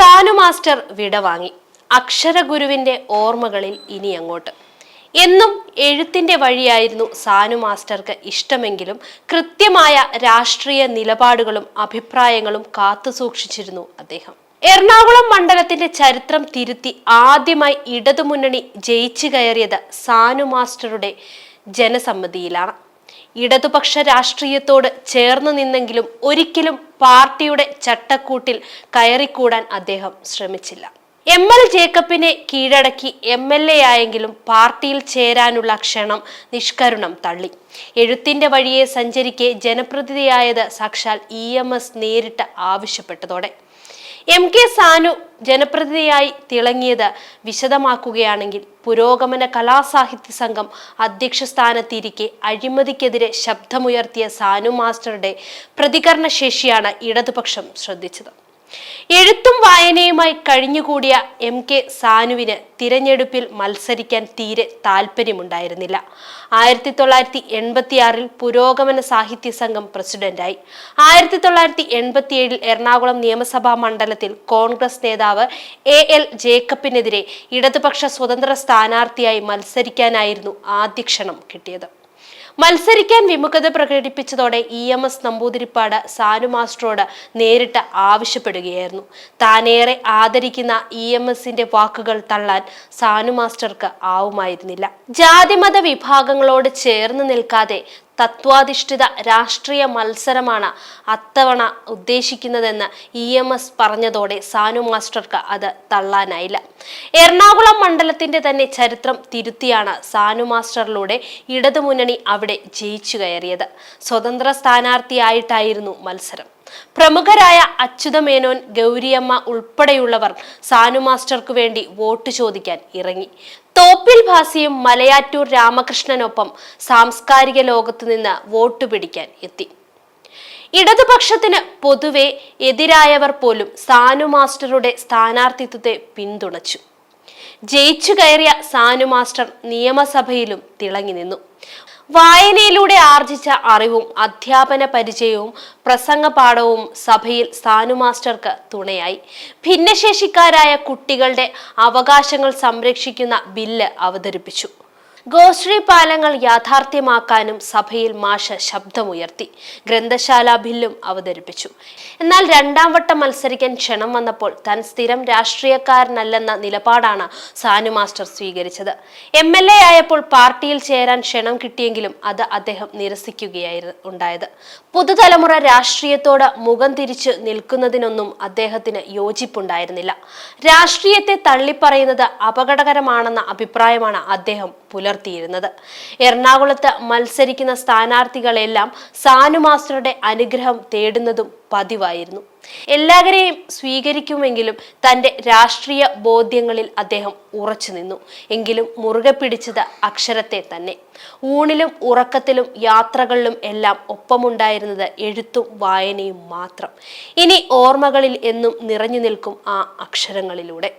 Sanu master വിടവാങ്ങി അക്ഷരഗുരുവിന്റെ ഓർമ്മകളിൽ ഇനി അങ്ങോട്ട്. എന്നും എഴുത്തിന്റെ വഴിയായിരുന്നു സാനു മാസ്റ്റർക്ക് ഇഷ്ടമെങ്കിലും കൃത്യമായ രാഷ്ട്രീയ നിലപാടുകളും അഭിപ്രായങ്ങളും കാത്തുസൂക്ഷിച്ചിരുന്നു അദ്ദേഹം. എറണാകുളം മണ്ഡലത്തിന്റെ ചരിത്രം തിരുത്തി ആദ്യമായി ഇടതുമുന്നണി ജയിച്ചു കയറിയത് സാനു മാസ്റ്ററുടെ ജനസമ്മതിയിലാണ്. ഇടതുപക്ഷ രാഷ്ട്രീയത്തോട് ചേർന്ന് നിന്നെങ്കിലും ഒരിക്കലും പാർട്ടിയുടെ ചട്ടക്കൂട്ടിൽ കയറിക്കൂടാൻ അദ്ദേഹം ശ്രമിച്ചില്ല. എം എൽ ജേക്കബിനെ കീഴടക്കി എം എൽ എ ആയെങ്കിലും പാർട്ടിയിൽ ചേരാനുള്ള ക്ഷണം നിഷ്കരുണം തള്ളി. എഴുത്തിന്റെ വഴിയെ സഞ്ചരിക്കെ ജനപ്രതിനിധിയായത് സാക്ഷാൽ ഇ എം എസ് നേരിട്ട് ആവശ്യപ്പെട്ടതോടെ. എം കെ സാനു ജനപ്രതിനിധിയായി തിളങ്ങിയത് വിശദമാക്കുകയാണെങ്കിൽ പുരോഗമന കലാസാഹിത്യ സംഘം അധ്യക്ഷ സ്ഥാനത്തിരിക്കെ അഴിമതിക്കെതിരെ ശബ്ദമുയർത്തിയ സാനു മാസ്റ്ററുടെ പ്രതികരണ ശേഷിയാണ് ഇടതുപക്ഷം ശ്രദ്ധിച്ചത്. എഴുത്തും വായനയുമായി കഴിഞ്ഞുകൂടിയ എം കെ സാനുവിന് തിരഞ്ഞെടുപ്പിൽ മത്സരിക്കാൻ തീരെ താല്പര്യമുണ്ടായിരുന്നില്ല. ആയിരത്തി തൊള്ളായിരത്തി എൺപത്തിയാറിൽ പുരോഗമന സാഹിത്യ സംഘം പ്രസിഡന്റായി. ആയിരത്തി തൊള്ളായിരത്തി എൺപത്തിയേഴിൽ എറണാകുളം നിയമസഭാ മണ്ഡലത്തിൽ കോൺഗ്രസ് നേതാവ് എ എൽ ജേക്കബിനെതിരെ ഇടതുപക്ഷ സ്വതന്ത്ര സ്ഥാനാർത്ഥിയായി മത്സരിക്കാനായിരുന്നു ആദ്യ ക്ഷണം കിട്ടിയത്. മത്സരിക്കാൻ വിമുഖത പ്രകടിപ്പിച്ചതോടെ E M S Namboodiripad Sanu മാസ്റ്ററോട് നേരിട്ട് ആവശ്യപ്പെടുകയായിരുന്നു. താനേറെ ആദരിക്കുന്ന ഇ എം എസിന്റെ വാക്കുകൾ തള്ളാൻ സാനു മാസ്റ്റർക്ക് ആവുമായിരുന്നില്ല. ജാതിമത വിഭാഗങ്ങളോട് ചേർന്ന് നിൽക്കാതെ തത്വാധിഷ്ഠിത രാഷ്ട്രീയ മത്സരമാണ് അത്തവണ ഉദ്ദേശിക്കുന്നതെന്ന് ഇ എം എസ് പറഞ്ഞതോടെ സാനു മാസ്റ്റർക്ക് അത് തള്ളാനായില്ല. എറണാകുളം മണ്ഡലത്തിന്റെ തന്നെ ചരിത്രം തിരുത്തിയാണ് സാനു മാസ്റ്ററിലൂടെ ഇടതുമുന്നണി അവിടെ ജയിച്ചു കയറിയത്. സ്വതന്ത്ര സ്ഥാനാർത്ഥിയായിട്ടായിരുന്നു മത്സരം. പ്രമുഖരായ അച്യുതമേനോൻ ഗൗരിയമ്മ ഉൾപ്പെടെയുള്ളവർ സാനു മാസ്റ്റർക്കു വേണ്ടി വോട്ട് ചോദിക്കാൻ ഇറങ്ങി. തോപ്പിൽ ഭാസിയും മലയാറ്റൂർ രാമകൃഷ്ണനൊപ്പം സാംസ്കാരിക ലോകത്തു നിന്ന് വോട്ട് പിടിക്കാൻ എത്തി. ഇടതുപക്ഷത്തിന് പൊതുവെ എതിരായവർ പോലും സാനു മാസ്റ്ററുടെ സ്ഥാനാർത്ഥിത്വത്തെ പിന്തുണച്ചു. ജയിച്ചു കയറിയ സാനു മാസ്റ്റർ നിയമസഭയിലും തിളങ്ങി നിന്നു. വായനയിലൂടെ ആർജിച്ച അറിവും അധ്യാപന പരിചയവും പ്രസംഗ പാഠവും സഭയിൽ സാനു മാസ്റ്റർക്ക് തുണയായി. ഭിന്നശേഷിക്കാരായ കുട്ടികളുടെ അവകാശങ്ങൾ സംരക്ഷിക്കുന്ന ബില്ല് അവതരിപ്പിച്ചു. ഗോശ്രീ പാലങ്ങൾ യാഥാർത്ഥ്യമാക്കാനും സഭയിൽ മാഷ ശബ്ദമുയർത്തി. ഗ്രന്ഥശാല ബില്ലും അവതരിപ്പിച്ചു. എന്നാൽ രണ്ടാം വട്ടം മത്സരിക്കാൻ ക്ഷണം വന്നപ്പോൾ താൻ സ്ഥിരം രാഷ്ട്രീയക്കാരനല്ലെന്ന നിലപാടാണ് സാനു മാസ്റ്റർ സ്വീകരിച്ചത്. എം എൽ എ ആയപ്പോൾ പാർട്ടിയിൽ ചേരാൻ ക്ഷണം കിട്ടിയെങ്കിലും അത് അദ്ദേഹം നിരസിക്കുകയായിരുന്നു ഉണ്ടായത്. പുതുതലമുറ രാഷ്ട്രീയത്തോട് മുഖം തിരിച്ച് നിൽക്കുന്നതിനൊന്നും അദ്ദേഹത്തിന് യോജിപ്പുണ്ടായിരുന്നില്ല. രാഷ്ട്രീയത്തെ തള്ളിപ്പറയുന്നത് അപകടകരമാണെന്ന അഭിപ്രായമാണ് അദ്ദേഹം പുലർത്തിയിരുന്നത് എറണാകുളത്ത് മത്സരിക്കുന്ന സ്ഥാനാർത്ഥികളെല്ലാം സാനു മാസ്റ്ററുടെ അനുഗ്രഹം തേടുന്നതും പതിവായിരുന്നു. എല്ലാവരെയും സ്വീകരിക്കുമെങ്കിലും തന്റെ രാഷ്ട്രീയ ബോധ്യങ്ങളിൽ അദ്ദേഹം ഉറച്ചു നിന്നു. എങ്കിലും മുറുകെ പിടിച്ചത് അക്ഷരത്തെ തന്നെ. ഊണിലും ഉറക്കത്തിലും യാത്രകളിലും എല്ലാം ഒപ്പമുണ്ടായിരുന്നത് എഴുത്തും വായനയും മാത്രം. ഇനി ഓർമ്മകളിൽ എന്നും നിറഞ്ഞു നിൽക്കും ആ അക്ഷരങ്ങളിലൂടെ.